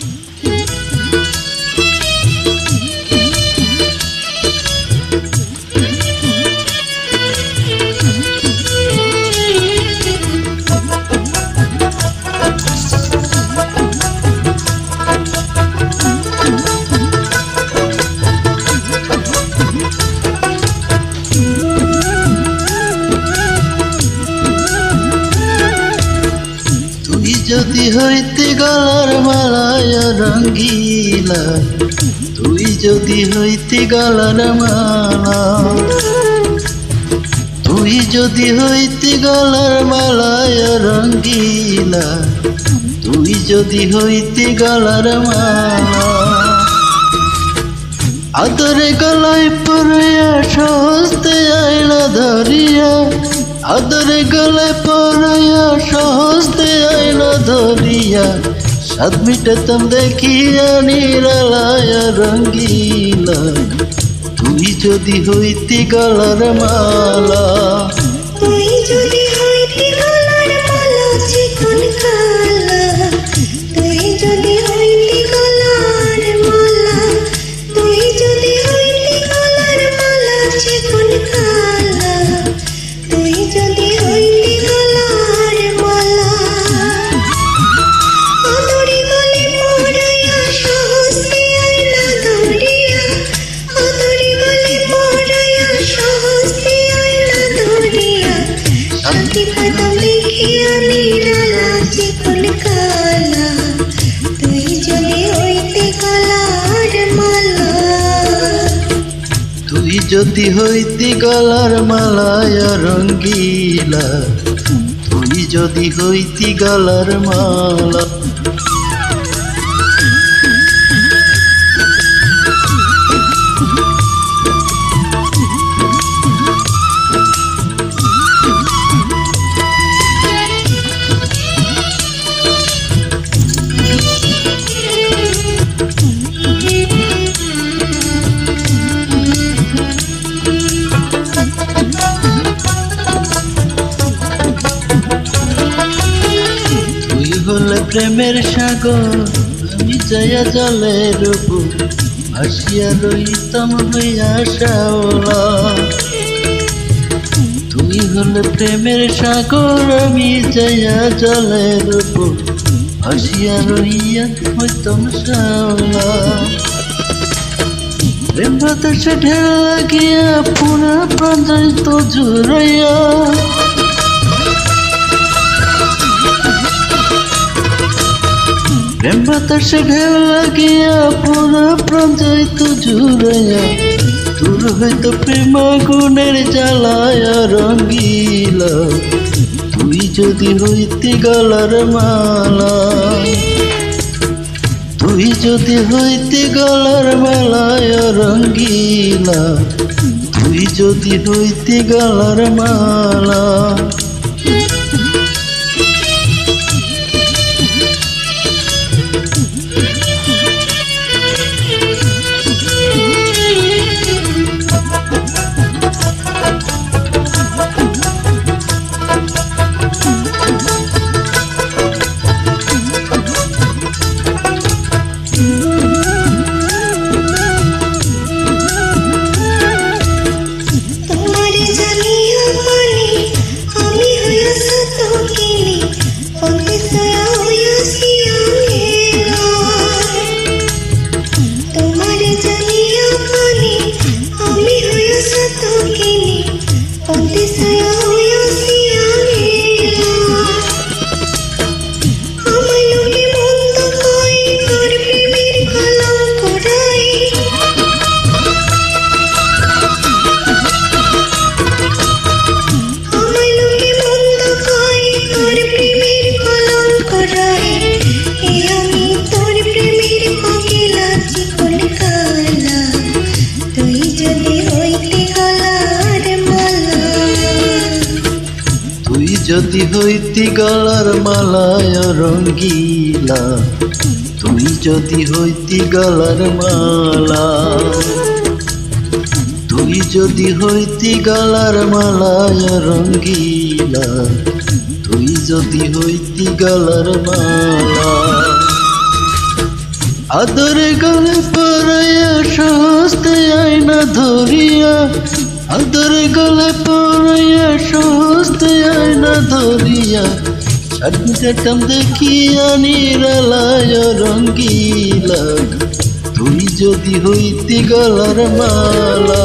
তুই যদি হইতে গলার মালায় রঙ্গিলা, তুই যদি হইতে গলার মালা তুই যদি হইতে গলার মালায় রঙ্গিলা, তুই যদি হইতে গলার মালা আদরে গলায় পড়িয়া সহস্তে আইলা ধরিয়া, আদরে গলায় পড়িয়া সহস্তে আইলা ধরিয়া সাত মিটাতাম দেখিয়া নিরালায় রঙ্গিলা তুই যদি হইতে গলার মালা হইতি হইতে গলার মালায় রঙ্গিলা তুই যদি হইতি গলার মালা হলে প্রেমের সাগর, আমি জয়া জলের উপর ভাসিয়া রইতাম হইয়া শাওলা তুই হলে প্রেমের সাগর, আমি জয়া জলের উপর ভাসিয়া রইয়া হইতাম শাওলা প্রেম বাতাসে ঢের লাগিয়া পুরা প্রাণ তো জুড়াইয়া। প্রেম বাতাসে ঢেউ লাগিয়া পুরো প্রাণ যাইতো জুড়াইয়া। তোর হয়তো প্রেম গুণের জ্বালায় রঙ্গিলা। তুই যদি হইতে গলার মালা। তুই যদি হইতে গলার মালায় রঙ্গিলা। তুই যদি হইতে গলার মালা। তুই যদি হইতি গলার মালায় রঙ্গিলা তুই যদি হইতি গলার মালা তুই যদি হইতি গলার মালায় রঙ্গিলা, তুই যদি হইতি গলার মালা। আদরে গলে পড়াইয়া সহস্তে আয়না ধরিয়া আদরে গলে পড়াইয়া সহস্তে আয়না ধরিয়া সাতটাম দেখিয়া নিরালায় রঙ্গিলা তুই যদি হইতে গলার মালা